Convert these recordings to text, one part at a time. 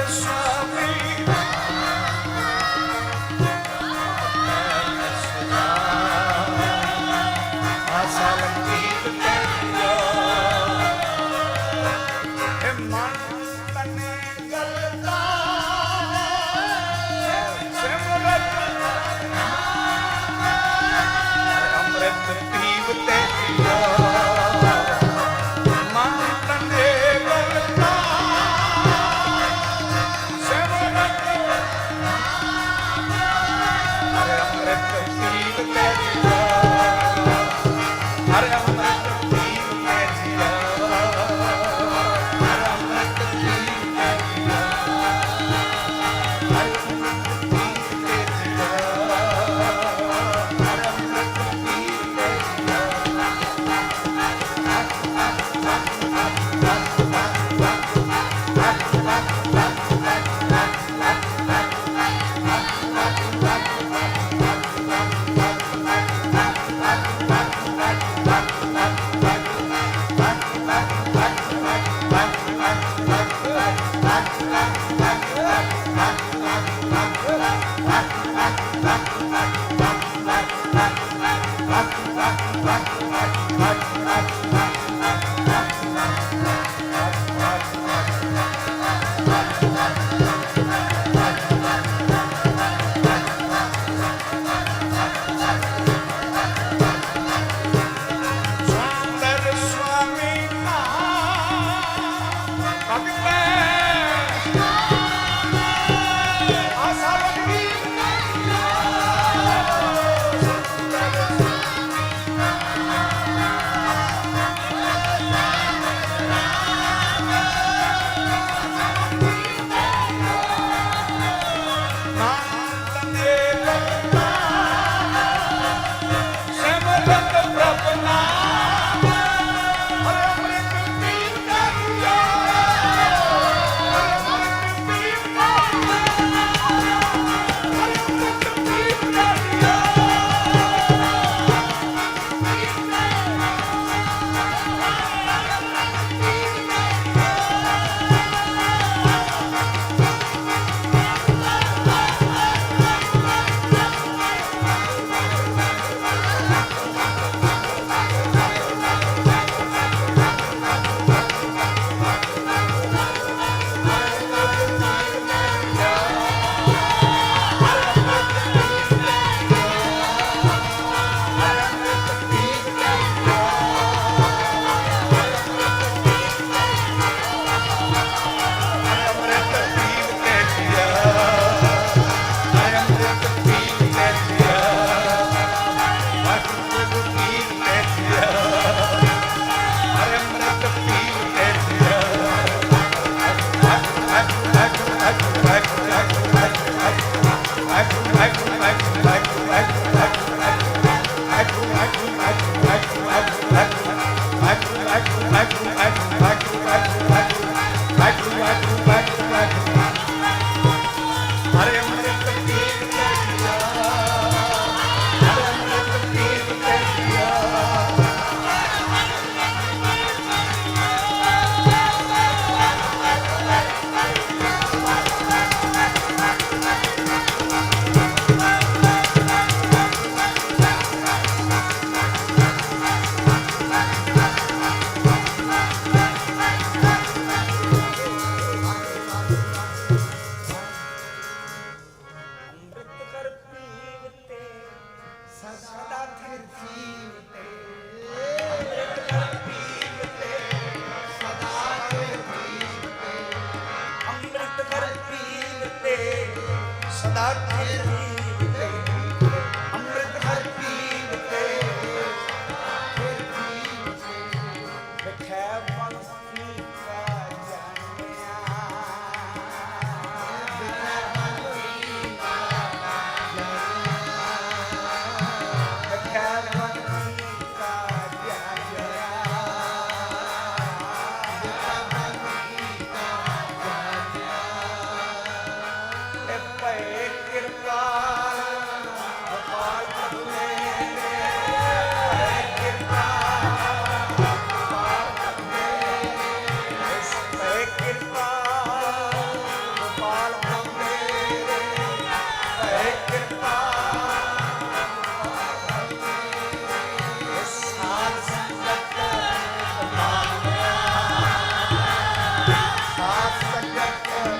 Christmas. vai, vai. ਕਰ ਪੀਰ ਤੇ ਸਦਾ ਖੇਰੀ ਸਾਥ ਸੰਗਤ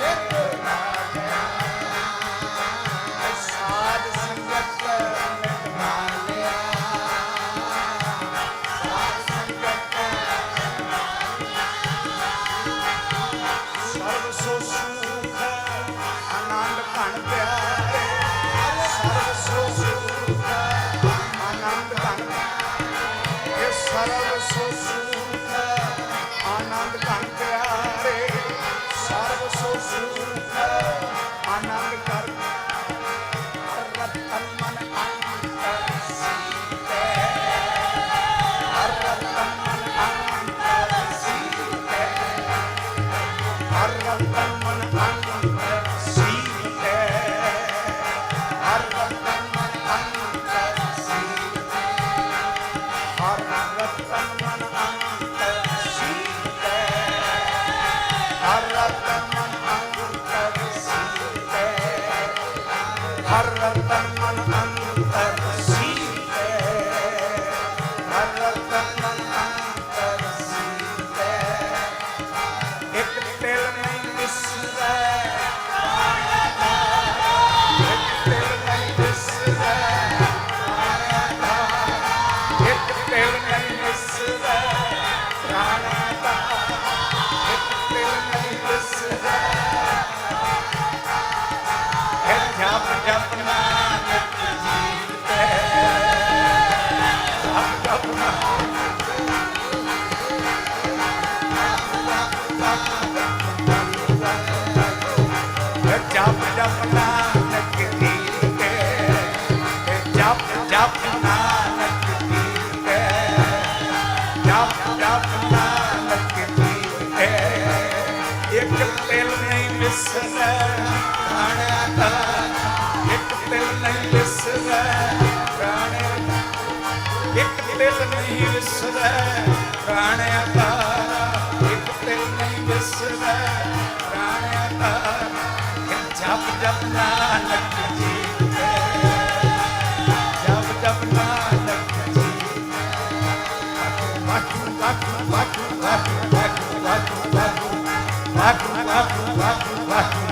ਦਿਸਦਾ ਆਣਾ ਦਾ ਇੱਕ ਦਿਲ ਨਹੀਂ ਦਿਸਦਾ ਪ੍ਰਾਣਿਆ ਦਾ ਇੱਕ ਦਿਲ ਨਹੀਂ ਦਿਸਦਾ ਪ੍ਰਾਣਿਆ ਦਾ ਇੱਕ ਦਿਲ ਨਹੀਂ ਦਿਸਦਾ ਪ੍ਰਾਣਿਆ ਦਾ ਜਪ ਜਪ ਨਾਨਕ ਜੀ ਜਪ ਜਪ ਨਾਨਕ ਜੀ ਵਾਹਿਗੁਰੂ ਵਾਹਿਗੁਰੂ ਵਾਹਿਗੁਰੂ ਵਾਹਿਗੁਰੂ ਵਾਹਿਗੁਰੂ ਵਾਹਿਗੁਰੂ ਵਾਹਿਗੁਰੂ ਵਾਹਿਗੁਰੂ